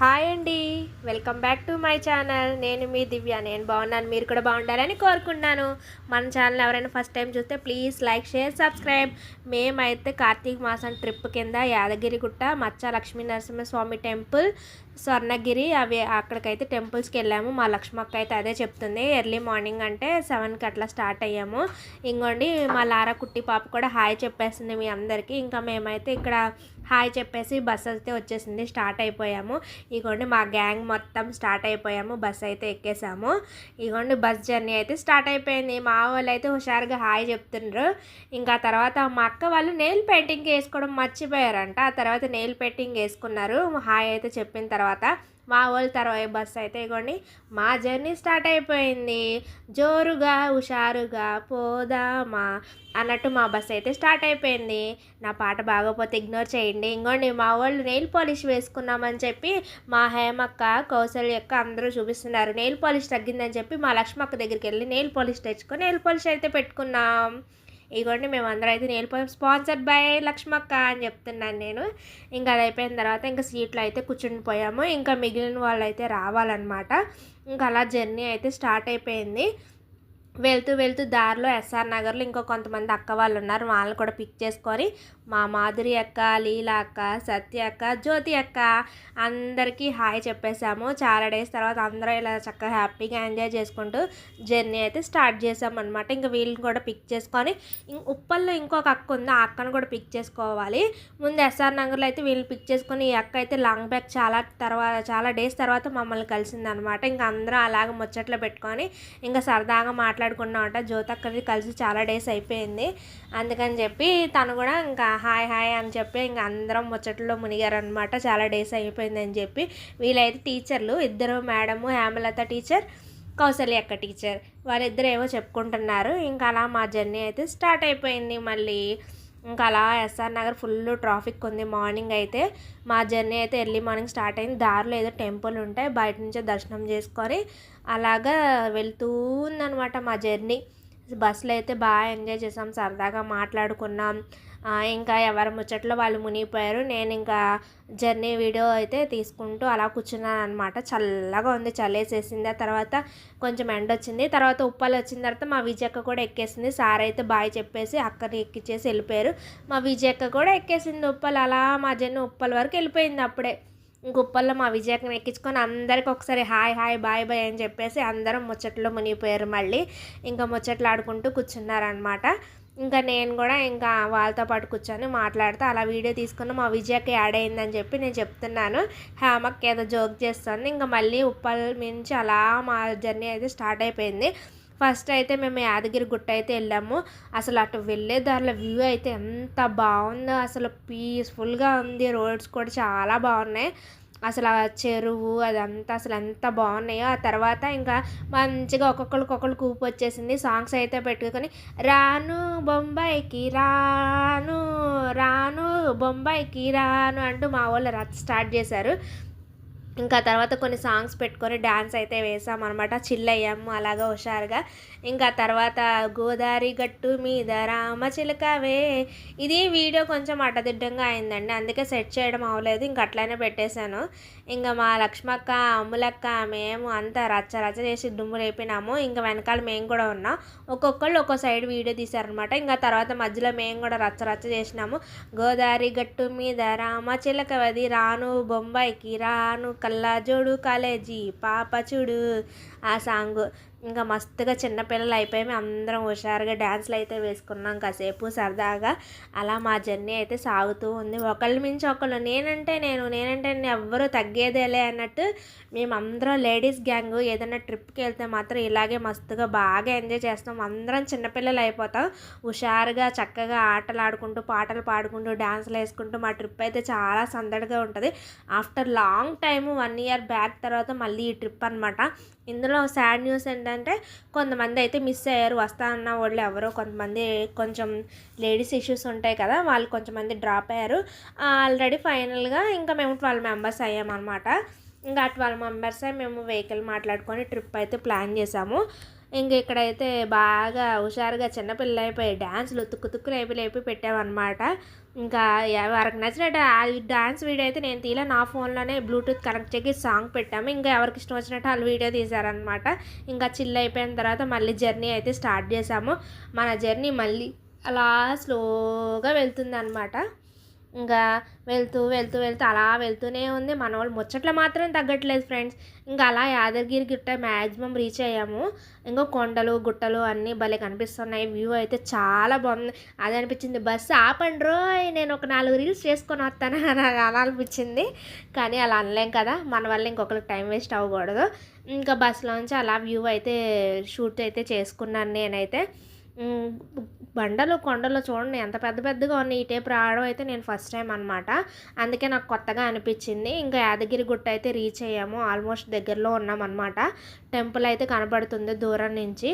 Hi అండి. Welcome back to my channel. నేను మీ దివ్య. నేను బాగున్నాను. మీరు కూడా బాగుండాలని కోరుకున్నాను మన ఛానల్ ఎవరైనా ఫస్ట్ టైం చూస్తే ప్లీజ్ లైక్ షేర్ సబ్స్క్రైబ్. మేమైతే కార్తీక మాసం ట్రిప్ కింద యాదగిరిగుట్ట మచ్చ లక్ష్మీ నరసింహస్వామి టెంపుల్ స్వర్ణగిరి అవి అక్కడికైతే టెంపుల్స్కి వెళ్ళాము. మా లక్ష్మక్క అయితే అదే చెప్తుంది. ఎర్లీ మార్నింగ్ అంటే సెవెన్కి అట్లా స్టార్ట్ అయ్యాము. ఇంకోండి మా లారా కుట్టి పాప కూడా హాయ్ చెప్పేసింది మీ అందరికీ. ఇంకా మేమైతే ఇక్కడ హాయ్ చెప్పేసి బస్ అయితే వచ్చేసింది. స్టార్ట్ అయిపోయాము. ఇగోండి మా గ్యాంగ్ మొత్తం స్టార్ట్ అయిపోయాము. బస్ అయితే ఎక్కేసాము. ఇగోండి బస్ జర్నీ అయితే స్టార్ట్ అయిపోయింది. మా వాళ్ళు అయితే హుషారుగా హాయ్ చెప్తుండ్రు. ఇంకా తర్వాత మా అక్క వాళ్ళు నెయిల్ పెయింటింగ్ వేసుకోవడం మర్చిపోయారంట. ఆ తర్వాత నెయిల్ పెయింటింగ్ వేసుకున్నారు. హాయ్ అయితే చెప్పిన తర్వాత మా వాళ్ళ తర్వాత బస్సు అయితే ఇగోండి. మా జర్నీ స్టార్ట్ అయిపోయింది. జోరుగా హుషారుగా పోదామా అన్నట్టు మా బస్ అయితే స్టార్ట్ అయిపోయింది. నా పాట బాగోపోతే ఇగ్నోర్ చేయండి. ఇంకోండి మా వాళ్ళు నెయిల్ పాలిష్ వేసుకున్నామని చెప్పి మా హేమక్క కౌశల్య యొక్క అందరూ చూపిస్తున్నారు. నెయిల్ పాలిష్ తగ్గిందని చెప్పి మా లక్ష్మక్క దగ్గరికి వెళ్ళి నెయిల్ పాలిష్ తెచ్చుకొని నెయిల్ పాలిష్ అయితే పెట్టుకున్నాం. ఇగోండి మేము అందరూ అయితే నెయిల్ స్పాన్సర్డ్ బై లక్ష్మక్క అని చెప్తున్నాను నేను. ఇంకా అది అయిపోయిన తర్వాత ఇంకా సీట్లో అయితే కూర్చుని పోయాము. ఇంకా మిగిలిన వాళ్ళు అయితే రావాలన్నమాట. ఇంకా అలా జర్నీ అయితే స్టార్ట్ అయిపోయింది. వెళ్తూ వెళ్తూ దారిలో ఎస్ఆర్ నగర్లో ఇంకో కొంతమంది అక్క వాళ్ళు ఉన్నారు. వాళ్ళని కూడా పిక్ చేసుకొని మా మాధురి అక్క లీలా అక్క సత్య అక్క జ్యోతి అక్క అందరికీ హాయ్ చెప్పేసాము చాలా డేస్ తర్వాత అందరూ ఇలా చక్కగా హ్యాపీగా ఎంజాయ్ చేసుకుంటూ జర్నీ అయితే స్టార్ట్ చేసాము అనమాట ఇంకా వీళ్ళని కూడా పిక్ చేసుకొని ఉప్పల్లో ఇంకొక అక్క ఉంది. ఆ అక్కను కూడా పిక్ చేసుకోవాలి. ముందు ఎస్ఆర్ నగర్లో అయితే వీళ్ళని పిక్ చేసుకొని ఈ అక్క అయితే లాంగ్ బ్యాక్ చాలా తర్వాత చాలా డేస్ తర్వాత మమ్మల్ని కలిసిందనమాట ఇంకా అందరూ అలాగ ముచ్చట్లు పెట్టుకొని ఇంకా సరదాగా మాట్లాడుకున్నామట జ్యోతక్కది కలిసి చాలా డేస్ అయిపోయింది. అందుకని చెప్పి తను కూడా ఇంకా హాయ్ హాయ్ అని చెప్పి ఇంకా అందరం ముచ్చట్లో మునిగారనమాట చాలా డేస్ అయిపోయిందని చెప్పి. వీళ్ళైతే టీచర్లు ఇద్దరు మేడము హేమలత టీచర్ కౌశల్య అక్క టీచర్. వాళ్ళిద్దరు ఏవో చెప్పుకుంటున్నారు. ఇంకా అలా మా జర్నీ అయితే స్టార్ట్ అయిపోయింది మళ్ళీ. ఇంకా అలా ఎస్ఆర్ నగర్ ఫుల్ ట్రాఫిక్ ఉంది మార్నింగ్ అయితే. మా జర్నీ అయితే ఎర్లీ మార్నింగ్ స్టార్ట్ అయింది. దారిలో ఏదో టెంపుల్ ఉంటాయి. బయట నుంచే దర్శనం చేసుకొని అలాగా వెళ్తూ ఉందన్నమాట మా జర్నీ. బస్సులో అయితే బాగా ఎంజాయ్ చేసాం సరదాగా మాట్లాడుకున్నాం. ఇంకా ఎవరి ముచ్చట్లో వాళ్ళు మునిగిపోయారు. నేను ఇంకా జర్నీ వీడియో అయితే తీసుకుంటూ అలా కూర్చున్నాను అనమాట చల్లగా ఉంది చల్లేసేసింది. ఆ తర్వాత కొంచెం ఎండ వచ్చింది. తర్వాత ఉప్పాలు వచ్చిన తర్వాత మా విజయక్క కూడా ఎక్కేసింది. సార్ అయితే బాయ్ చెప్పేసి అక్కని ఎక్కిచ్చేసి వెళ్ళిపోయారు. మా విజయక్క కూడా ఎక్కేసింది ఉప్పలు. అలా మా జర్నీ ఉప్పల వరకు వెళ్ళిపోయింది అప్పుడే. గుప్పల్లో ఉప్పల్లో మా విజయక్కని ఎక్కించుకొని అందరికి ఒకసారి హాయ్ హాయ్ బాయ్ బాయ్ అని చెప్పేసి అందరం ముచ్చట్లో మునిగిపోయారు మళ్ళీ. ఇంకా ముచ్చట్లు ఆడుకుంటూ కూర్చున్నారనమాట ఇంకా నేను కూడా ఇంకా వాళ్ళతో పాటు కూర్చొని మాట్లాడుతూ అలా వీడియో తీసుకున్న మా విజయకి యాడ్ అయిందని చెప్పి నేను చెప్తున్నాను. హ్యామక్ ఏదో జోక్ చేస్తుంది. ఇంకా మళ్ళీ ఉప్పల్ నుంచి అలా మా జర్నీ అయితే స్టార్ట్ అయిపోయింది. ఫస్ట్ అయితే మేము యాదగిరి గుట్ట అయితే వెళ్ళాము. అసలు అటు వెళ్ళే దారిలో వ్యూ అయితే ఎంత బాగుందో అసలు పీస్ఫుల్గా ఉంది. రోడ్స్ కూడా చాలా బాగున్నాయి. అసలు ఆ చెరువు అదంతా అసలు ఎంత బాగున్నాయో ఆ తర్వాత ఇంకా మంచిగా ఒక్కొక్కరికి ఒకళ్ళు కూపు వచ్చేసింది. సాంగ్స్ అయితే పెట్టుకొని రాను బొంబాయికి రాను రాను బొంబాయికి రాను అంటూ మా వాళ్ళు రచ్చ స్టార్ట్ చేశారు. ఇంకా తర్వాత కొన్ని సాంగ్స్ పెట్టుకొని డ్యాన్స్ అయితే వేసాం అనమాట చిల్ అయ్యాము అలాగా హుషారుగా. ఇంకా తర్వాత గోదావరి గట్టు మీద రామచిలకవే ఇది వీడియో కొంచెం అడ్డదిడ్డంగా అయిందండి. అందుకే సెట్ చేయడం అవ్వలేదు. ఇంక అట్లనే పెట్టేశాను. ఇంకా మా లక్ష్మక్క అమ్ములక్క మేము అంతా రచ్చ రచ్చ చేసి దుమ్ము రేపినాము ఇంకా వెనకాల మేము కూడా ఉన్నాం. ఒక్కొక్కళ్ళు ఒక్కో సైడ్ వీడియో తీశారనమాట ఇంకా తర్వాత మధ్యలో మేము కూడా రచ్చ రచ్చ చేసినాము. గోదావరి గట్టు మీద రామచిలకవది రాను బొంబాయికి రాను కల్లాజోడు కాలేజీ పాప చూడు. ఆ సాంగ్. ఇంకా మస్తుగా చిన్నపిల్లలు అయిపోయి మేము అందరం హుషారుగా డ్యాన్స్లు అయితే వేసుకున్నాం కాసేపు సరదాగా. అలా మా జర్నీ అయితే సాగుతూ ఉంది. ఒకళ్ళ మించి ఒకళ్ళు నేనంటే నేను నేనంటే నేను ఎవ్వరూ తగ్గేదేలే అన్నట్టు మేమందరం లేడీస్ గ్యాంగ్ ఏదైనా ట్రిప్కి వెళ్తే మాత్రం ఇలాగే మస్తుగా బాగా ఎంజాయ్ చేస్తాం. అందరం చిన్నపిల్లలు అయిపోతాం. హుషారుగా చక్కగా ఆటలు ఆడుకుంటూ పాటలు పాడుకుంటూ డ్యాన్స్లు వేసుకుంటూ మా ట్రిప్ అయితే చాలా సందడిగా ఉంటుంది. After long time one year back తర్వాత మళ్ళీ ఈ ట్రిప్ అనమాట ఇందులో సాడ్ న్యూస్ ఏంటంటే కొంతమంది అయితే మిస్ అయ్యారు వస్తా అన్న వాళ్ళు ఎవరో కొంతమంది కొంచెం లేడీస్ ఇష్యూస్ ఉంటాయి కదా వాళ్ళు కొంతమంది డ్రాప్ అయ్యారు. ఆల్రెడీ ఫైనల్గా ఇంకా మేము ట్వెల్వ్ మెంబర్స్ అయ్యామన్నమాట. ఇంకా ట్వెల్వ్ మెంబర్సే మేము వెహికల్ మాట్లాడుకొని ట్రిప్ అయితే ప్లాన్ చేసాము. ఇంక ఇక్కడైతే బాగా హుషారుగా చిన్నపిల్లలు అయిపోయి డ్యాన్సులు తుక్కు తుక్కులు అయిపోయి లేపి పెట్టామన్నమాట. ఇంకా ఎవరికి నచ్చినట్టు ఆ డ్యాన్స్ వీడియో అయితే నేను తీలా నా ఫోన్లోనే బ్లూటూత్ కనెక్ట్ చేసి సాంగ్ పెట్టాము. ఇంకా ఎవరికి ఇష్టం వచ్చినట్టు వాళ్ళు వీడియో తీశారనమాట ఇంకా చిల్ అయిపోయిన తర్వాత మళ్ళీ జర్నీ అయితే స్టార్ట్ చేసాము మన జర్నీ మళ్ళీ అలా స్లోగా వెళ్తుంది అనమాట ఇంకా వెళ్తూ వెళ్తూ వెళ్తూ అలా వెళ్తూనే ఉంది. మన వాళ్ళు ముచ్చట్లు మాత్రం తగ్గట్లేదు ఫ్రెండ్స్. ఇంకా అలా యాదగిరి గుట్ట మ్యాక్సిమం రీచ్ అయ్యాము. ఇంకా కొండలు గుట్టలు అన్నీ భలే కనిపిస్తున్నాయి. వ్యూ అయితే చాలా బాగుంది. అది అనిపించింది. బస్సు ఆపండ్రో నేను ఒక నాలుగు రీల్స్ చేసుకొని వస్తాను అని అలా అనిపించింది. కానీ అలా అనలేం కదా. మన వల్ల ఇంకొకరికి టైం వేస్ట్ అవ్వకూడదు. ఇంకా బస్సులోంచి అలా వ్యూ అయితే షూట్ అయితే చేసుకున్నాను నేనైతే. బండలు కొండలు చూడండి ఎంత పెద్ద పెద్దగా ఉన్నాయి. ఈ టైప్ రావడం అయితే నేను ఫస్ట్ టైం అనమాట అందుకే నాకు కొత్తగా అనిపించింది. ఇంకా యాదగిరి గుట్ట అయితే రీచ్ అయ్యాము. ఆల్మోస్ట్ దగ్గరలో ఉన్నాం అనమాట టెంపుల్ అయితే కనబడుతుంది దూరం నుంచి.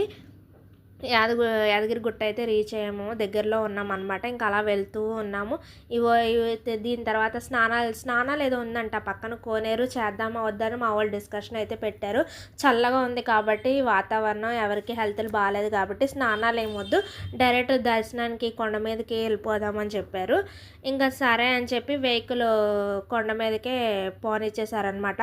యాదగి యాదగిరి గుట్ట అయితే రీచ్ అయ్యాము. దగ్గరలో ఉన్నాం అనమాట ఇంకా అలా వెళ్తూ ఉన్నాము. ఇవో ఇవి దీని తర్వాత స్నానాలు స్నానాలు ఏదో ఉందంట. పక్కన కోనేరు చేద్దామా వద్దని మా వాళ్ళు డిస్కషన్ అయితే పెట్టారు. చల్లగా ఉంది కాబట్టి వాతావరణం ఎవరికి హెల్త్లు బాగాలేదు కాబట్టి స్నానాలు ఏమొద్దు డైరెక్ట్ దర్శనానికి కొండ మీదకి వెళ్ళిపోదామని చెప్పారు. ఇంకా సరే అని చెప్పి వెహికల్ కొండ మీదకే పోనిచ్చేసారనమాట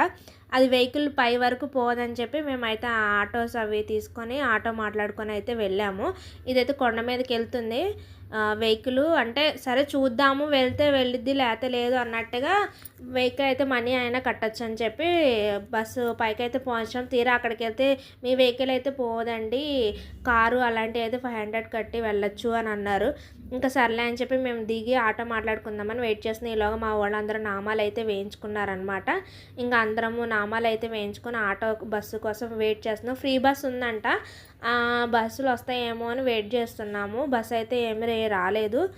అది వెహికల్ పై వరకు పోదని చెప్పి మేమైతే ఆ ఆటోస్ అవి తీసుకొని ఆటో మాట్లాడుకొని అయితే వెళ్ళాము. ఇదైతే కొండ మీదకి వెళ్తుంది. వెహికల్ అంటే సరే చూద్దాము వెళ్తే వెళ్ళిద్ది లేతే లేదు అన్నట్టుగా వెహికల్ అయితే మనీ అయినా కట్టచ్చు అని చెప్పి బస్సు పైకి అయితే పోయించాం. తీరా అక్కడికి వెళ్తే మీ వెహికల్ అయితే పోదండి. కారు అలాంటివి అయితే ఫైవ్ హండ్రెడ్ కట్టి వెళ్ళొచ్చు అని అన్నారు. ఇంకా సర్లే అని చెప్పి మేము దిగి ఆటో మాట్లాడుకుందామని వెయిట్ చేసిన ఈలోగా మా వాళ్ళందరూ నామాలు అయితే వేయించుకున్నారనమాట ఇంకా అందరము నామాలు అయితే వేయించుకొని ఆటో బస్సు కోసం వెయిట్ చేస్తున్నాం. ఫ్రీ బస్ ఉందంట. బస్సులు వస్తాయేమో అని వెయిట్ చేస్తున్నాము. బస్ అయితే ఏమి రే- రాలేదు.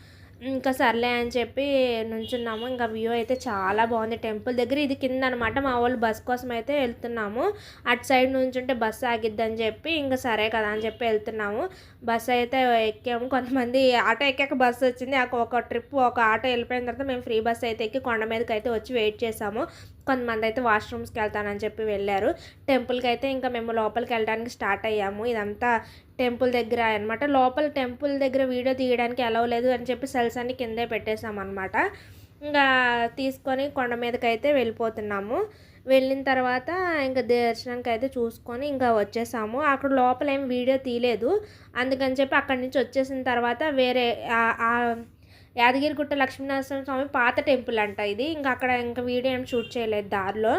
ఇంకా సర్లే అని చెప్పి నుంచున్నాము. ఇంకా వ్యూ అయితే చాలా బాగుంది. టెంపుల్ దగ్గర ఇది కింద అనమాట మా వాళ్ళు బస్ కోసం అయితే వెళ్తున్నాము. అటు సైడ్ నుంచుంటే బస్సు ఆగిద్దని చెప్పి ఇంకా సరే కదా అని చెప్పి వెళ్తున్నాము. బస్సు అయితే ఎక్కాము. కొంతమంది ఆటో ఎక్కాక బస్సు వచ్చింది. ఆ ఒక ట్రిప్ ఒక ఆటో వెళ్ళిపోయిన తర్వాత మేము ఫ్రీ బస్ అయితే ఎక్కి కొండ మీదకి అయితే వచ్చి వెయిట్ చేసాము. కొంతమంది అయితే వాష్రూమ్స్కి వెళ్తానని చెప్పి వెళ్ళారు. టెంపుల్కి అయితే ఇంకా మేము లోపలికి వెళ్ళడానికి స్టార్ట్ అయ్యాము. ఇదంతా టెంపుల్ దగ్గర అనమాట లోపల టెంపుల్ దగ్గర వీడియో తీయడానికి అలవ్ లేదు అని చెప్పి సెల్స్ అన్ని కిందే పెట్టేశామన్నమాట. అనమాట ఇంకా తీసుకొని కొండ మీదకి అయితే వెళ్ళిపోతున్నాము. వెళ్ళిన తర్వాత ఇంకా దర్శనానికి అయితే చూసుకొని ఇంకా వచ్చేసాము. అక్కడ లోపల ఏం వీడియో తీయలేదు. అందుకని చెప్పి అక్కడి నుంచి వచ్చేసిన తర్వాత వేరే ఆ యాదగిరిగుట్ట లక్ష్మీనరసింహ స్వామి పాత టెంపుల్ అంట ఇది. ఇంకా అక్కడ ఇంకా వీడియో ఏం షూట్ చేయలేదు దారిలో.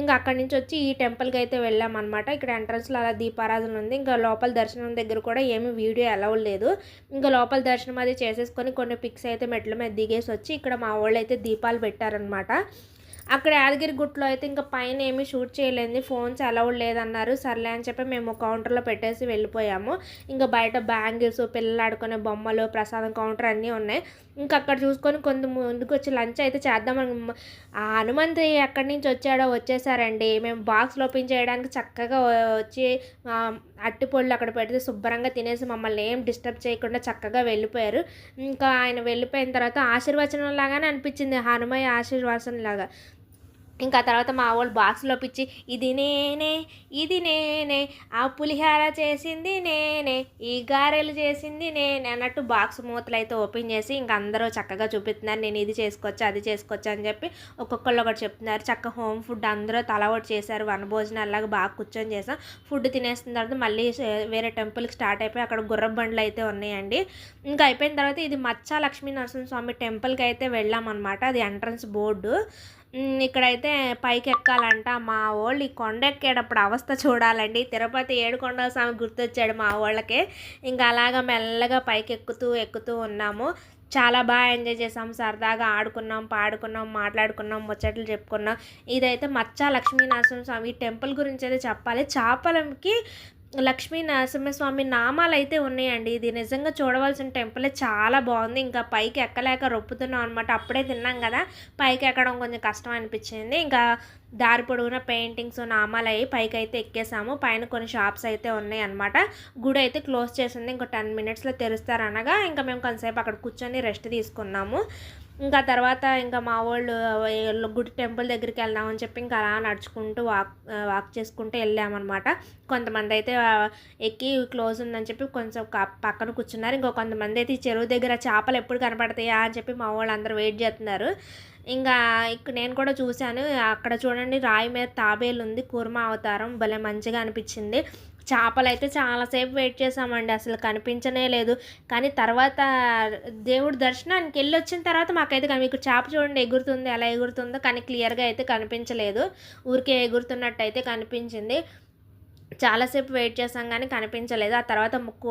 ఇంకా అక్కడి నుంచి వచ్చి ఈ టెంపుల్కి అయితే వెళ్ళామన్నమాట ఇక్కడ ఎంట్రన్స్లో అలా దీపారాధన ఉంది. ఇంకా లోపల దర్శనం దగ్గర కూడా ఏమీ వీడియో అలౌ లేదు. ఇంకా లోపల దర్శనం అది చేసేసుకొని కొన్ని పిక్స్ అయితే మెట్ల మీద దిగేసి వచ్చి ఇక్కడ మా వాళ్ళు అయితే దీపాలు పెట్టారనమాట అక్కడ యాదగిరి గుట్లో అయితే ఇంకా పైన ఏమీ షూట్ చేయలేదు ఫోన్స్ అలౌడ్ లేదన్నారు. సర్లే అని చెప్పి మేము కౌంటర్లో పెట్టేసి వెళ్ళిపోయాము. ఇంకా బయట బ్యాంగిల్స్ పిల్లలు ఆడుకునే బొమ్మలు ప్రసాదం కౌంటర్ అన్నీ ఉన్నాయి. ఇంకా అక్కడ చూసుకొని కొంత ముందుకు వచ్చి లంచ్ అయితే చేద్దామని ఆ హనుమంత్ ఎక్కడి నుంచి వచ్చాడో వచ్చేసారండి. మేము బాక్స్ ఓపెన్ చేయడానికి చక్కగా వచ్చి అట్టి అట్టిపొళ్ళు అక్కడ పెడితే శుభ్రంగా తినేసి మమ్మల్ని ఏం డిస్టర్బ్ చేయకుండా చక్కగా వెళ్ళిపోయారు. ఇంకా ఆయన వెళ్ళిపోయిన తర్వాత ఆశీర్వచనం లాగానే అనిపించింది. హనుమయ్య ఆశీర్వచనం లాగా. ఇంకా తర్వాత మా వాళ్ళు బాక్స్లో పిచ్చి ఇది నేనే ఇది నేనే ఆ పులిహార చేసింది నేనే ఈ గారెలు చేసింది నేనే అన్నట్టు బాక్స్ మూతలు అయితే ఓపెన్ చేసి ఇంకా అందరూ చక్కగా చూపిస్తున్నారు నేను ఇది చేసుకోవచ్చు అది చేసుకోవచ్చు అని చెప్పి ఒక్కొక్కళ్ళు ఒకటి చెప్తున్నారు. చక్క హోమ్ ఫుడ్ అందరూ తలవాటు చేశారు వనభోజనాలాగా బాగా కూర్చొని చేసాం. ఫుడ్ తినేసిన తర్వాత మళ్ళీ వేరే టెంపుల్కి స్టార్ట్ అయిపోయి అక్కడ గుర్ర బండ్లు అయితే ఉన్నాయండి. ఇంకా అయిపోయిన తర్వాత ఇది మచ్చా లక్ష్మీ నరసింహస్వామి టెంపుల్కి అయితే వెళ్ళామన్నమాట. అది ఎంట్రన్స్ బోర్డు. ఇక్కడైతే పైకి ఎక్కాలంట మా వాళ్ళు ఈ కొండ ఎక్కేటప్పుడు అవస్థ చూడాలండి. తిరుపతి ఏడుకొండ స్వామి గుర్తొచ్చాడు మా వాళ్ళకి ఇంకా అలాగా మెల్లగా పైకి ఎక్కుతూ ఎక్కుతూ ఉన్నాము. చాలా బాగా ఎంజాయ్ చేసాం సరదాగా ఆడుకున్నాం పాడుకున్నాం మాట్లాడుకున్నాం ముచ్చట్లు చెప్పుకున్నాం. ఇదైతే మచ్చా లక్ష్మీ స్వామి టెంపుల్ గురించి అయితే చెప్పాలి. చాపలంకి లక్ష్మీ నరసింహస్వామి నామాలు అయితే ఉన్నాయండి. ఇది నిజంగా చూడవలసిన టెంపుల్. చాలా బాగుంది. ఇంకా పైకి ఎక్కలేక రొప్పుతున్నాం అనమాట అప్పుడే తిన్నాం కదా. పైకి ఎక్కడం కొంచెం కష్టం అనిపించింది. ఇంకా దారి పొడుగున పెయింటింగ్స్ నామాలు అయ్యి పైకి అయితే ఎక్కేసాము. పైన కొన్ని షాప్స్ అయితే ఉన్నాయి అనమాట గుడి అయితే క్లోజ్ చేసింది. ఇంకో టెన్ మినిట్స్లో తెరుస్తారనగా ఇంకా మేము కొంతసేపు అక్కడ కూర్చొని రెస్ట్ తీసుకున్నాము. ఇంకా తర్వాత ఇంకా మా వాళ్ళు గుడి టెంపుల్ దగ్గరికి వెళ్దామని చెప్పి ఇంకా అలా నడుచుకుంటూ వాక్ వాక్ చేసుకుంటూ వెళ్ళామన్నమాట. కొంతమంది అయితే ఎక్కి క్లోజ్ ఉందని చెప్పి కొంచెం పక్కన కూర్చున్నారు. ఇంకో కొంతమంది అయితే ఈ చెరువు దగ్గర చేపలు ఎప్పుడు కనపడతాయా అని చెప్పి మా వాళ్ళు అందరూ వెయిట్ చేస్తున్నారు. ఇంకా ఇక్కడ నేను కూడా చూశాను. అక్కడ చూడండి రాయి మీద తాబేలు ఉంది. కూర్మ అవతారం భలే మంచిగా అనిపించింది. చేపలు అయితే చాలాసేపు వెయిట్ చేసామండి అసలు కనిపించనే లేదు. కానీ తర్వాత దేవుడి దర్శనానికి వెళ్ళి వచ్చిన తర్వాత మాకైతే మీకు చేప చూడండి ఎగురుతుంది ఎలా ఎగురుతుందో కానీ క్లియర్గా అయితే కనిపించలేదు. ఊరికే ఎగురుతున్నట్టు అయితే కనిపించింది. చాలాసేపు వెయిట్ చేసాం కానీ కనిపించలేదు. ఆ తర్వాత ముక్కు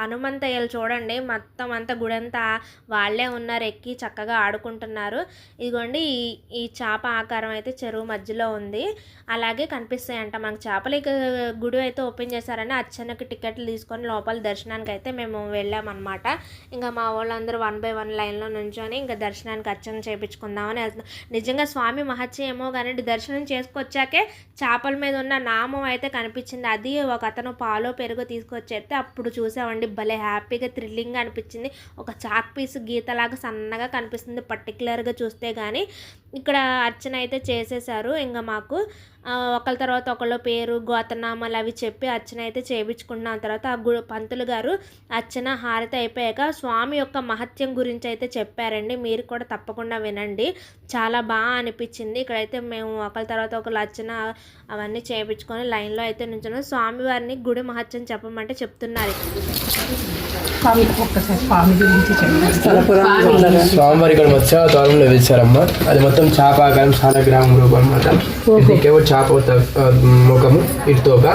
హనుమంతయ్యలు చూడండి మొత్తం అంతా గుడంతా వాళ్ళే ఉన్నారు ఎక్కి చక్కగా ఆడుకుంటున్నారు. ఇదిగోండి ఈ ఈ చేప ఆకారం అయితే చెరువు మధ్యలో ఉంది. అలాగే కనిపిస్తాయంట మనకు చేపలు. ఇక గుడి అయితే ఓపెన్ చేశారని అచ్చనకి టికెట్లు తీసుకొని లోపల దర్శనానికి అయితే మేము వెళ్ళామన్నమాట. ఇంకా మా వాళ్ళందరూ వన్ బై వన్ లైన్లో నుంచొని ఇంకా దర్శనానికి అర్చన చేయించుకుందామని వెళ్తున్నాం. నిజంగా స్వామి మహత్యం ఏమో కానీ దర్శనం చేసుకొచ్చాకే చేపల మీద ఉన్న నామం అయితే కనిపించింది. అది ఒక అతను పాలో పెరుగు తీసుకొచ్చేస్తే అప్పుడు చూసామండి భలే హ్యాపీగా థ్రిల్లింగ్ అనిపించింది. ఒక చాక్ పీస్ గీతలాగా సన్నగా కనిపిస్తుంది పర్టికులర్గా చూస్తే కానీ ఇక్కడ అర్చన అయితే చేసేసారు. ఇంకా మాకు ఒకళ్ళ తర్వాత ఒకళ్ళ పేరు గోతనామాలు అవి చెప్పి అర్చన అయితే చేయించుకున్నాం తర్వాత ఆ గు పంతులు గారు అర్చన హారతి అయిపోయాక స్వామి యొక్క మహత్యం గురించి అయితే చెప్పారండి. మీరు కూడా తప్పకుండా వినండి. చాలా బాగా అనిపించింది. ఇక్కడైతే మేము ఒకళ్ళ తర్వాత ఒకళ్ళు అర్చన అవన్నీ చేయించుకొని లైన్లో అయితే నుంచున్నాం. స్వామివారిని గుడి మహత్యం చెప్పమంటే చెప్తున్నారు. స్వామి ఒక్కసారి స్వామి గురించి చెప్పండి. స్వామివారి ఇక్కడ వేశారమ్మ అది మొత్తం చేప ఆకారం సాలగ్రామం రూపం అనమాట ఇదికేమో చేప ముఖము ఇటు తోక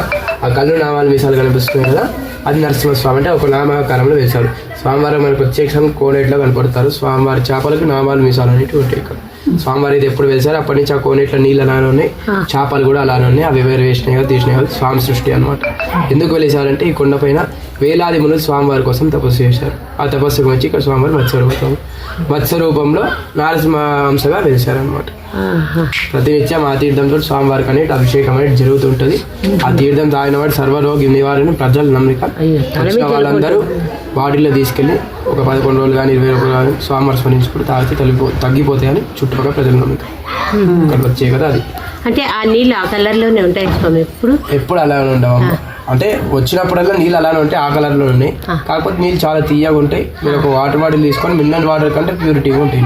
ఆ కళ్ళు నామాలు మీసాలు కనిపిస్తున్నాయి కదా అది నరసింహస్వామి అంటే ఒక నామాకారంలో వేశారు. స్వామివారు మనకు ప్రత్యక్షం కోనేట్లో కనపడతారు. స్వామివారి చేపలకు నామాలు మీసాలు అనేవి ఉంటాయి ఇక్కడ. స్వామివారి ఇది ఎప్పుడు వేశారు? అప్పటి నుంచి ఆ కోనేట్లో నీళ్ళు అలానే ఉన్నాయి. చేపలు కూడా అలానే ఉన్నాయి. అవి వేరు వేసినాయి కదా తీసినాయి కదా స్వామి సృష్టి అనమాట ఎందుకు వెలిసారంటే ఈ కొండపైన వేలాది మునులు స్వామివారి కోసం తపస్సు చేశారు. ఆ తపస్సుకు వచ్చి ఇక్కడ స్వామివారి మత్స్య రూపం మత్స్య రూపంలో నారసింహ అంశగా వెలిశారనమాట ప్రతినిత్యం ఆ తీర్థంతో స్వామివారికి అనేది అభిషేకం అనేది జరుగుతుంటది. ఆ తీర్థం తాగిన వాడు సర్వరోగి నివారణ ప్రజల నమ్మిక. వాళ్ళందరూ బాడీలో తీసుకెళ్ళి ఒక పదకొండు రోజులు కానీ ఇరవై రోజులు కానీ స్వామివారి స్మరించుకుంటూ తాగితే తగ్గిపో తగ్గిపోతాయని చుట్టుపక్కల ప్రజల నమ్మిక. ఇక్కడ వచ్చే కదా అది. అంటే ఆ నీళ్ళు ఆ కలర్లోనే ఉంటాయి స్వామి ఎప్పుడు? ఎప్పుడు అలానే ఉండవమ్మ అంటే వచ్చినప్పుడల్లా నీళ్ళు అలానే ఉంటాయి ఆ కలర్లో ఉన్నాయి కాకపోతే నీళ్ళు చాలా తీయగా ఉంటాయి. మీరు ఒక వాటర్ బాటిల్ తీసుకొని మినరల్ వాటర్ కంటే ప్యూరిటీగా ఉంటాయి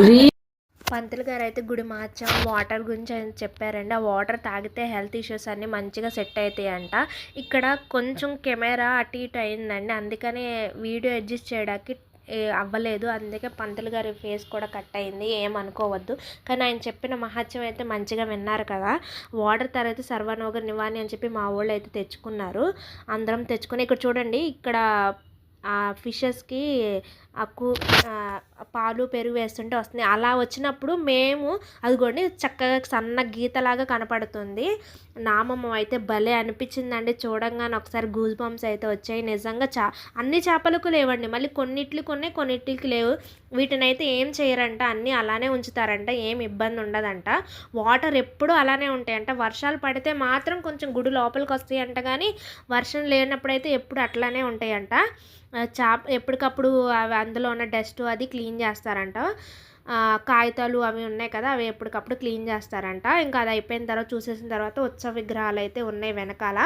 గ్రీన్ పంతులు గారు అయితే గుడి మార్చాం. వాటర్ గురించి అని చెప్పారండి. ఆ వాటర్ తాగితే హెల్త్ ఇష్యూస్ అన్నీ మంచిగా సెట్ అవుతాయంట ఇక్కడ కొంచెం కెమెరా అటు ఇటు అయిందండి. అందుకనే వీడియో అడ్జస్ట్ చేయడానికి అవ్వలేదు. అందుకే పంతులు గారి ఫేస్ కూడా కట్ అయింది. ఏమనుకోవద్దు కానీ ఆయన చెప్పిన మహత్యం అయితే మంచిగా విన్నారు కదా. వాటర్ తర్వాత సర్వనోగ నివాణి అని చెప్పి మా వాళ్ళు అయితే తెచ్చుకున్నారు. అందరం తెచ్చుకొని ఇక్కడ చూడండి ఇక్కడ ఫిషెస్కి ఆ ఫిషెస్కి ఆ పాలు పెరుగు వేస్తుంటే వస్తుంది అలా వచ్చినప్పుడు మేము అదిగోండి చక్కగా సన్న గీతలాగా కనపడుతుంది. నామమ్మ అయితే భలే అనిపించిందండి. చూడంగానే ఒకసారి గూజ్ బంప్స్ అయితే వచ్చాయి. నిజంగా చా అన్ని చేపలకు లేవండి. మళ్ళీ కొన్నిట్లకి ఉన్నాయి కొన్నిట్లకి లేవు. వీటిని అయితే ఏం చేయరంట? అన్నీ అలానే ఉంచుతారంట. ఏం ఇబ్బంది ఉండదంట. వాటర్ ఎప్పుడూ అలానే ఉంటాయంట. వర్షాలు పడితే మాత్రం కొంచెం గుడి లోపలికి వస్తాయంట కానీ వర్షం లేనప్పుడైతే ఎప్పుడు అట్లానే ఉంటాయంట. చాప ఎప్పటికప్పుడు అవి అందులో ఉన్న డస్ట్ అది క్లీన్ చేస్తారంట. కాగితాలు అవి ఉన్నాయి కదా అవి ఎప్పటికప్పుడు క్లీన్ చేస్తారంట. ఇంకా అది అయిపోయిన తర్వాత చూసేసిన తర్వాత ఉత్సవ విగ్రహాలు అయితే ఉన్నాయి వెనకాల.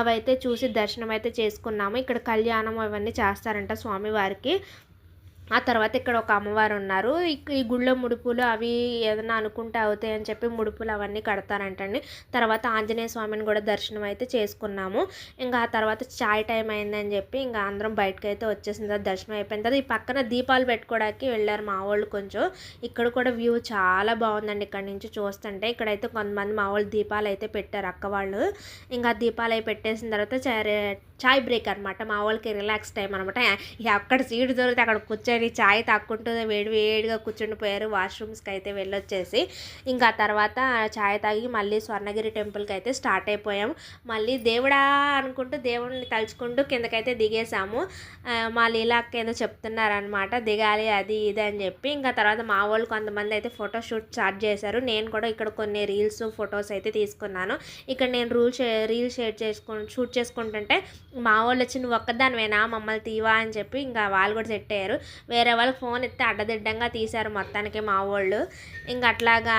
అవైతే చూసి దర్శనం అయితే చేసుకున్నాము. ఇక్కడ కళ్యాణం అవన్నీ చేస్తారంట స్వామివారికి. ఆ తర్వాత ఇక్కడ ఒక అమ్మవారు ఉన్నారు. ఈ గుళ్ళో ముడుపులు అవి ఏదైనా అనుకుంటే అవుతాయి అని చెప్పి ముడుపులు అవన్నీ కడతారంటండి. తర్వాత ఆంజనేయ స్వామిని కూడా దర్శనం అయితే చేసుకున్నాము. ఇంకా ఆ తర్వాత చాయ్ టైం అయిందని చెప్పి ఇంకా అందరం బయటకు అయితే వచ్చేసిన తర్వాత దర్శనం అయిపోయిన తర్వాత ఈ పక్కన దీపాలు పెట్టుకోవడానికి వెళ్ళారు మా వాళ్ళు కొంచెం. ఇక్కడ కూడా వ్యూ చాలా బాగుందండి ఇక్కడ నుంచి చూస్తుంటే. ఇక్కడైతే కొంతమంది మా వాళ్ళు దీపాలు అయితే పెట్టారు అక్క వాళ్ళు. ఇంకా దీపాలు అవి పెట్టేసిన తర్వాత చా- చాయ్ బ్రేక్ అనమాట మా వాళ్ళకి రిలాక్స్ టైం అనమాట అక్కడ సీట్ దొరికితే అక్కడ కూర్చొని చాయ్ తాక్కుంటూ వేడి వేడిగా కూర్చుండిపోయారు వాష్రూమ్స్కి అయితే వెళ్ళొచ్చేసి ఇంకా తర్వాత చాయ్ తాగి మళ్ళీ స్వర్ణగిరి టెంపుల్కి అయితే స్టార్ట్ అయిపోయాం మళ్ళీ దేవుడా అనుకుంటూ దేవుడిని తలుచుకుంటూ కిందకైతే దిగేసాము మా లీలాకి ఏదో చెప్తున్నారనమాట దిగాలి అది ఇది అని చెప్పి. ఇంకా తర్వాత మా వాళ్ళు కొంతమంది అయితే ఫోటో షూట్ స్టార్ట్ చేశారు. నేను కూడా ఇక్కడ కొన్ని రీల్స్ ఫొటోస్ అయితే తీసుకున్నాను. ఇక్కడ నేను రూల్ షే రీల్ షేర్ చేసుకు షూట్ చేసుకుంటుంటే మా వాళ్ళు వచ్చి నువ్వు ఒక్కదానివేనా? మమ్మల్ని తీవా? అని చెప్పి ఇంకా వాళ్ళు కూడా సెట్ అయ్యారు వేరే వాళ్ళకి ఫోన్ ఎత్తే అడ్డదిడ్డంగా తీశారు మొత్తానికి మా వాళ్ళు. ఇంకా అట్లాగా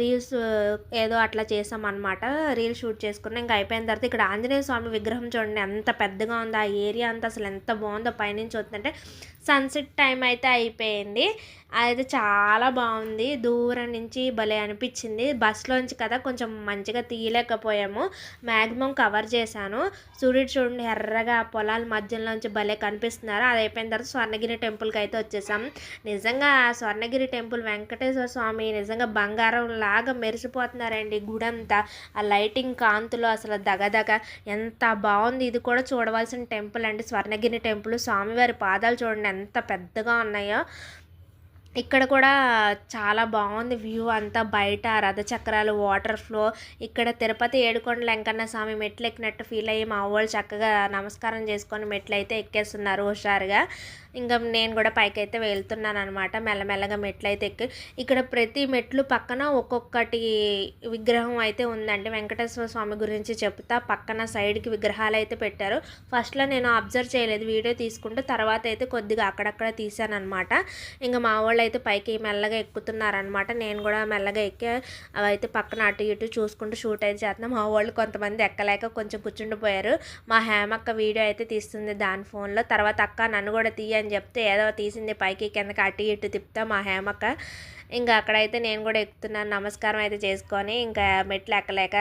రీల్స్ ఏదో అట్లా చేసాం అనమాట రీల్స్ షూట్ చేసుకున్నాం. ఇంకా అయిపోయిన తర్వాత ఇక్కడ ఆంజనేయ స్వామి విగ్రహం చూడండి ఎంత పెద్దగా ఉందో? ఆ ఏరియా అంతా అసలు ఎంత బాగుందో పైనుంచి వస్తుందంటే సన్సెట్ టైం అయితే అయిపోయింది. అదైతే చాలా బాగుంది. దూరం నుంచి భలే అనిపించింది. బస్సులోంచి కదా కొంచెం మంచిగా తీయలేకపోయాము. మ్యాక్సిమం కవర్ చేశాను. సూర్యుడు చూడండి ఎర్రగా పొలాల మధ్యలోంచి భలే కనిపిస్తున్నారు. అది అయిపోయిన తర్వాత స్వర్ణగిరి టెంపుల్కి అయితే వచ్చేసాం. నిజంగా స్వర్ణగిరి టెంపుల్ వెంకటేశ్వర స్వామి నిజంగా బంగారం లాగా మెరిసిపోతున్నారండి గుడంతా. ఆ లైటింగ్ కాంతులు అసలు దగదగ. ఎంత బాగుంది. ఇది కూడా చూడవలసిన టెంపుల్ అండి. స్వర్ణగిరి టెంపుల్ స్వామివారి పాదాలు చూడండి ఎంత పెద్దగా ఉన్నాయో. ఇక్కడ కూడా చాలా బాగుంది వ్యూ అంతా బయట రథచక్రాలు వాటర్ ఫ్లో. ఇక్కడ తిరుపతి ఏడుకొండ వెంకన్న స్వామి మెట్లు ఎక్కినట్టు ఫీల్ అయ్యి మా వాళ్ళు చక్కగా నమస్కారం చేసుకొని మెట్లు అయితే ఎక్కేస్తున్నారు హుషారుగా. ఇంకా నేను కూడా పైకి అయితే వెళ్తున్నాను అనమాట మెల్లమెల్లగా మెట్లు అయితే ఎక్కి. ఇక్కడ ప్రతి మెట్లు పక్కన ఒక్కొక్కటి విగ్రహం అయితే ఉందండి. వెంకటేశ్వర స్వామి గురించి చెప్తా. పక్కన సైడ్కి విగ్రహాలు అయితే పెట్టారు. ఫస్ట్లో నేను అబ్జర్వ్ చేయలేదు. వీడియో తీసుకుంటూ తర్వాత అయితే కొద్దిగా అక్కడక్కడ తీశానమాట ఇంకా మా వాళ్ళు అయితే పైకి మెల్లగా ఎక్కుతున్నారనమాట నేను కూడా మెల్లగా ఎక్కి అవి అయితే పక్కన అటు ఇటు చూసుకుంటూ షూట్ అయితే చేస్తున్నాం. మా వాళ్ళు కొంతమంది ఎక్కలేక కొంచెం కూర్చుండిపోయారు. మా హేమక్క వీడియో అయితే తీస్తుంది దాని ఫోన్లో. తర్వాత అక్క నన్ను కూడా తీయని అని చెప్తే ఏదో తీసింది పైకి కిందకి అటు ఇటు తిప్పుతా మా హేమక్క. ఇంకా అక్కడైతే నేను కూడా ఎక్కుతున్నాను నమస్కారం అయితే చేసుకొని ఇంకా మెట్లు ఎక్కలేక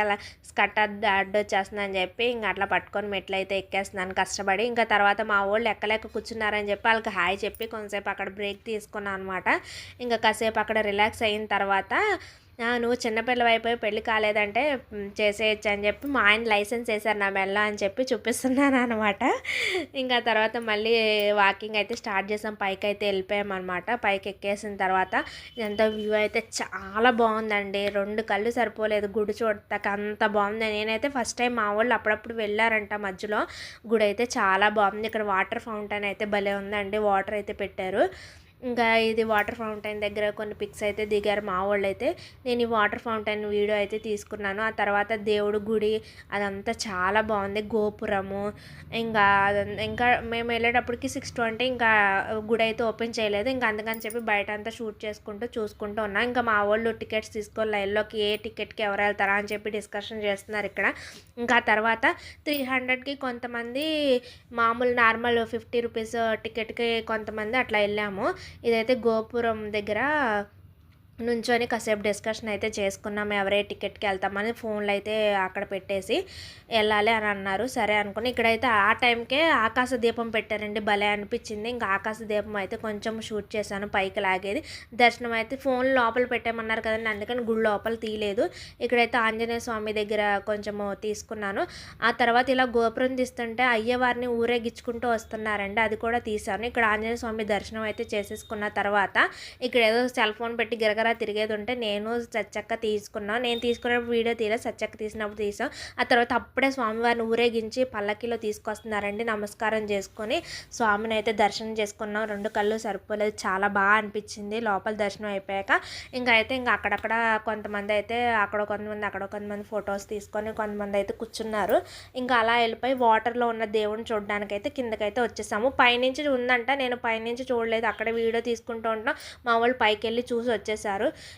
స్కట్ అడ్డు అడ్డు వచ్చేస్తుందని చెప్పి ఇంకా అట్లా పట్టుకొని మెట్లు అయితే ఎక్కేస్తున్నాను కష్టపడి. ఇంకా తర్వాత మా వాళ్ళు ఎక్కలేక కూర్చున్నారని చెప్పి వాళ్ళకి హాయ్ చెప్పి కొంతసేపు అక్కడ బ్రేక్ తీసుకున్నాను అనమాట ఇంకా కాసేపు అక్కడ రిలాక్స్ అయిన తర్వాత నువ్వు చిన్నపిల్లవి అయిపోయి పెళ్ళి కాలేదంటే చేసేయచ్చు అని చెప్పి మా ఆయన లైసెన్స్ వేశారు నా మెల్ల అని చెప్పి చూపిస్తున్నాను అనమాట ఇంకా తర్వాత మళ్ళీ వాకింగ్ అయితే స్టార్ట్ చేసాం. పైకి అయితే వెళ్ళిపోయామన్నమాట. పైకి ఎక్కేసిన తర్వాత ఇదంతా వ్యూ అయితే చాలా బాగుందండి. రెండు కళ్ళు సరిపోలేదు. గుడి చూడటాక అంత బాగుంది. నేనైతే ఫస్ట్ టైం మా వాళ్ళు అప్పుడప్పుడు వెళ్ళారంట మధ్యలో. గుడి అయితే చాలా బాగుంది. ఇక్కడ వాటర్ ఫౌంటైన్ అయితే భలే ఉందండి. వాటర్ అయితే పెట్టారు. ఇంకా ఇది వాటర్ ఫౌంటైన్ దగ్గర కొన్ని పిక్స్ అయితే దిగారు మా వాళ్ళు అయితే నేను ఈ వాటర్ ఫౌంటైన్ వీడియో అయితే తీసుకున్నాను. ఆ తర్వాత దేవుడు గుడి అదంతా చాలా బాగుంది. గోపురము ఇంకా ఇంకా మేము వెళ్ళేటప్పటికి సిక్స్ ట్వంటీ ఇంకా గుడి అయితే ఓపెన్ చేయలేదు. ఇంకా అందుకని చెప్పి బయట అంతా షూట్ చేసుకుంటూ చూసుకుంటూ ఉన్నాం. ఇంకా మా వాళ్ళు టికెట్స్ తీసుకొని లైన్లోకి ఏ టికెట్కి ఎవరు వెళ్తారా అని చెప్పి డిస్కషన్ చేస్తున్నారు ఇక్కడ. ఇంకా తర్వాత త్రీ హండ్రెడ్కి కొంతమంది మామూలు నార్మల్ ఫిఫ్టీ రూపీస్ టికెట్కి కొంతమంది అట్లా వెళ్ళాము. ఇదైతే గోపురం దగ్గర నుంచొని కాసేపు డిస్కషన్ అయితే చేసుకున్నాం. ఎవరే టికెట్కి వెళ్తామని ఫోన్లు అయితే అక్కడ పెట్టేసి వెళ్ళాలి అని అన్నారు. సరే అనుకుని ఇక్కడైతే ఆ టైంకే ఆకాశ దీపం పెట్టారండి. భలే అనిపించింది. ఇంకా ఆకాశ దీపం అయితే కొంచెం షూట్ చేశాను. పైకి లాగేది. దర్శనం అయితే ఫోన్ లోపల పెట్టామన్నారు కదండి. అందుకని గుడి లోపల తీయలేదు. ఇక్కడైతే ఆంజనేయ స్వామి దగ్గర కొంచెము తీసుకున్నాను. ఆ తర్వాత ఇలా గోపురం తీస్తుంటే అయ్యవారిని ఊరేగించుకుంటూ వస్తున్నారండి. అది కూడా తీశాను. ఇక్కడ ఆంజనేయ స్వామి దర్శనం అయితే చేసేసుకున్న తర్వాత ఇక్కడ ఏదో సెల్ ఫోన్ పెట్టి దగ్గర తిరిగేది ఉంటే నేను సచ్చక్క తీసుకున్నాను నేను తీసుకున్నప్పుడు వీడియో తీయలేదు సచ్చక్క తీసినప్పుడు తీసాం. ఆ తర్వాత అప్పుడే స్వామివారిని ఊరేగించి పల్లకిలో తీసుకొస్తున్నారండి. నమస్కారం చేసుకొని స్వామిని అయితే దర్శనం చేసుకున్నాం. రెండు కళ్ళు సరిపోలేదు. చాలా బాగా అనిపించింది లోపల దర్శనం అయిపోయాక. ఇంకా అయితే ఇంకా అక్కడక్కడ కొంతమంది అయితే అక్కడ కొంతమంది అక్కడ కొంతమంది ఫొటోస్ తీసుకొని కొంతమంది అయితే కూర్చున్నారు. ఇంకా అలా వెళ్ళిపోయి వాటర్లో ఉన్న దేవుడిని చూడడానికైతే అయితే కిందకైతే వచ్చేసాము. పైనుంచి ఉందంట. నేను పైనుంచి చూడలేదు. అక్కడ వీడియో తీసుకుంటూ ఉంటాం మా వాళ్ళు పైకి వెళ్ళి చూసి వచ్చేసారు.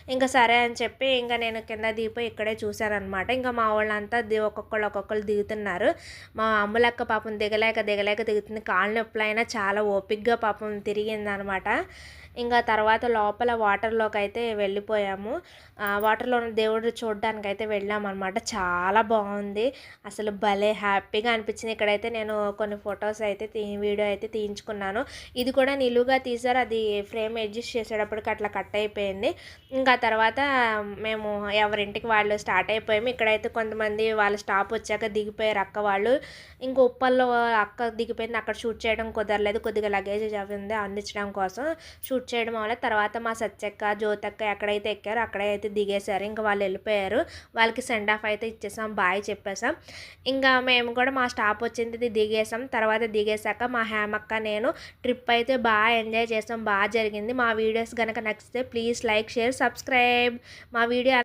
ఇంకా సరే అని చెప్పి ఇంకా నేను కింద దిగిపోయి ఇక్కడే చూశానమాట ఇంకా మా వాళ్ళంతా ది ఒక్కొక్కళ్ళు ఒక్కొక్కరు దిగుతున్నారు. మా అమ్ములక్క పాపం దిగలేక దిగలేక దిగుతుంది. కాళ్ళ నొప్పులైనా చాలా ఓపిక్గా పాపం తిరిగింది అనమాట ఇంకా తర్వాత లోపల వాటర్లోకి అయితే వెళ్ళిపోయాము. ఆ, వాటర్లో ఉన్న దేవుడు చూడడానికి అయితే వెళ్ళామన్నమాట. చాలా బాగుంది. అసలు భలే హ్యాపీగా అనిపించింది. ఇక్కడైతే నేను కొన్ని ఫొటోస్ అయితే తీ వీడియో అయితే తీయించుకున్నాను. ఇది కూడా నిలువుగా తీశారు. అది ఫ్రేమ్ అడ్జస్ట్ చేసేటప్పటికి అట్లా కట్ అయిపోయింది. ఇంకా తర్వాత మేము ఎవరింటికి వాళ్ళు స్టార్ట్ అయిపోయాము. ఇక్కడైతే కొంతమంది వాళ్ళ స్టాప్ వచ్చాక దిగిపోయారు అక్క వాళ్ళు. ఇంకా ఉప్పల్లో అక్క దిగిపోయింది. అక్కడ షూట్ చేయడం కుదరలేదు. కొద్దిగా లగేజ్ అవి ఉంది అందించడం కోసం. షూట్ షూట్ చేయడం వల్ల తర్వాత మా సత్యక్క జ్యోతక్క ఎక్కడైతే ఎక్కారో అక్కడైతే దిగేశారు. ఇంకా వాళ్ళు వెళ్ళిపోయారు. వాళ్ళకి సెండ్ ఆఫ్ అయితే ఇచ్చేసాం. బాయ్ చెప్పేసాం ఇంకా మేము కూడా మా స్టాప్ వచ్చింది దిగేసాం తర్వాత దిగేశాక మా హేమక్క నేను ట్రిప్ అయితే బాగా ఎంజాయ్ చేసాం. బాగా జరిగింది. మా వీడియోస్ కనుక నచ్చితే ప్లీజ్ లైక్ షేర్ సబ్స్క్రైబ్ మా వీడియో